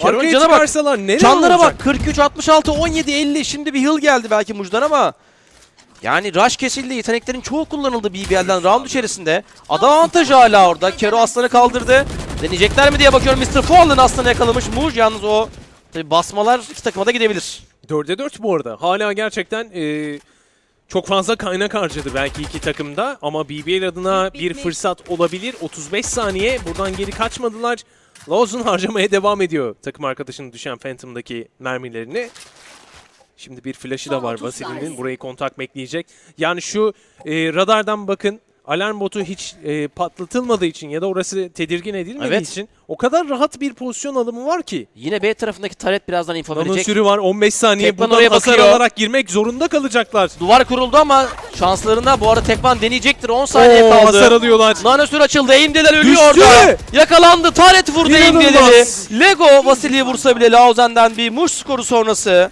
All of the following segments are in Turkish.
Keron Arkaya cana bak. çıkarsalar neler Canlara olacak? bak 43, 66, 17, 50. Şimdi bir heal geldi belki Muj'dan ama yani rush kesildi. Yeteneklerin çoğu kullanıldı BBL'den round içerisinde. Adam avantajı hala orada. Kero Aslan'ı kaldırdı. Deneyecekler mi diye bakıyorum. Mr. Fallen Aslan'ı yakalamış. Muj yalnız o tabi basmalar iki takıma da gidebilir. 4'e 4 bu arada. Hala gerçekten e, çok fazla kaynak harcadı belki iki takımda ama BBL adına bir fırsat olabilir. 35 saniye buradan geri kaçmadılar. Lawson harcamaya devam ediyor takım arkadaşının düşen Phantom'daki mermilerini. Şimdi bir flash'ı da var Vasili'nin. Burayı kontak bekleyecek. Yani şu e, radardan bakın. Alarm botu hiç e, patlatılmadığı için ya da orası tedirgin edilmediği Evet. için o kadar rahat bir pozisyon alımı var ki. Yine B tarafındaki taret birazdan info Nano verecek. sürü var 15 saniye Tekman buradan oraya hasar bakıyor. alarak girmek zorunda kalacaklar. Duvar kuruldu ama şanslarında bu arada Tekman deneyecektir. 10 saniye Oo, kaldı. hasar alıyorlar. Nanosür açıldı. Eğimdeler ölüyor Düştü. orada. Yakalandı. Taret vurdu İnanılmaz. Eğimdeleri. Lego Vasili'yi vursa bile Lauzen'den bir muş skoru sonrası.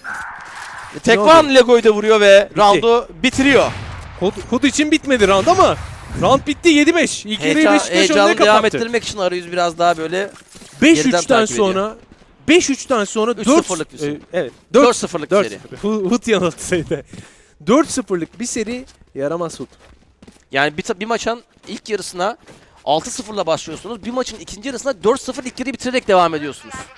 Tekvan Lego'yu da vuruyor ve roundu bitiriyor. Hud, Hud için bitmedi round ama round bitti 7-5. İlk yarıyı Heyecan, Beşiktaş önüne heyecanı devam kapattı. ettirmek için arayüz biraz daha böyle geriden 5-3'ten takip ediyor. sonra 5-3'ten sonra 4 3-0'lık bir seri. e, evet 4 4-0'lık 4 seri. Seni de. 4-0'lık bir seri yaramaz Hud. Yani bir, ta- bir maçın ilk yarısına 6-0'la başlıyorsunuz. Bir maçın ikinci yarısına 4-0 ilk yarıyı bitirerek devam ediyorsunuz.